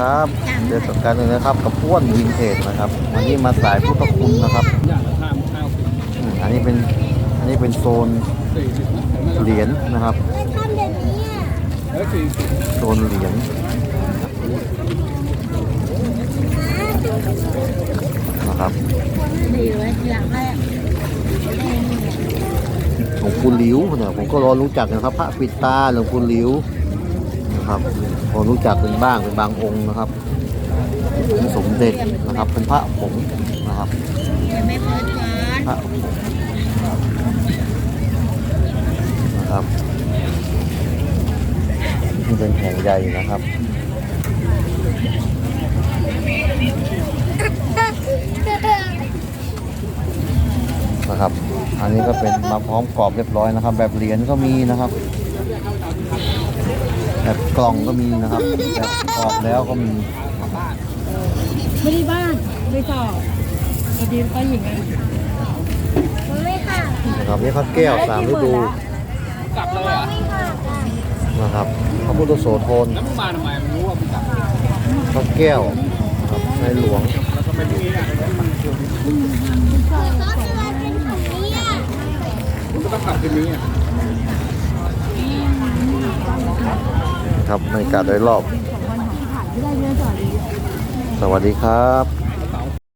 ครับเจอกันเลยนะครับกับอ้วนวินเทจนะครับวันนี้มาสายพุทธคุณนะครับอย่างละข้ามข้าวสิบอืมอันนี้เป็นอันนี้เป็นโซนสี่สิบนะเหรียญนะครับไม่ทำแบบนี้อะแล้วสี่สิบโซนเหรียญนะครับดีไว้อยากให้หลวงปู่หลิวเนี่ยผมก็รอรู้จักนะครับ พระปิดตาหลวงปู่หลิว นะครับพอรู้จักเป็นบ้างเป็นบางองค์นะครับเป็นสมเด็จนะครับ เป็นพระผงนะครับยังไม่เปิดก่อนพระผงนะครับนี่เป็นแผงใหญ่นะครับนะครับ อันนี้ก็เป็นมาพร้อมกรอบเรียบร้อยนะครับ แบบเหรียญก็มีนะครับ แบบกล่องก็มีนะครับแบบกรอบแล้วก็มีไม่ได้บ้านไม่สอบพอดีไปหญิงไงมันไม่หักนะครับนี่พระแก้วสามฤดูกลับเลยเหรอะไม่หักอะนะครับพระพุทธโสธรแล้วมึงมาทำไมมึงรู้ว่ามึงกลับพระแก้วนะครับในหลวงแล้วก็เป็นที่นี่อะซอสอะไรเป็นแบบนี้อะมึงก็ต้องกลับที่นี้อะ ครับในการโดยรอบสองวันหาที่ถ่ายไม่ได้เยอะจ่อยสวัสดีครับ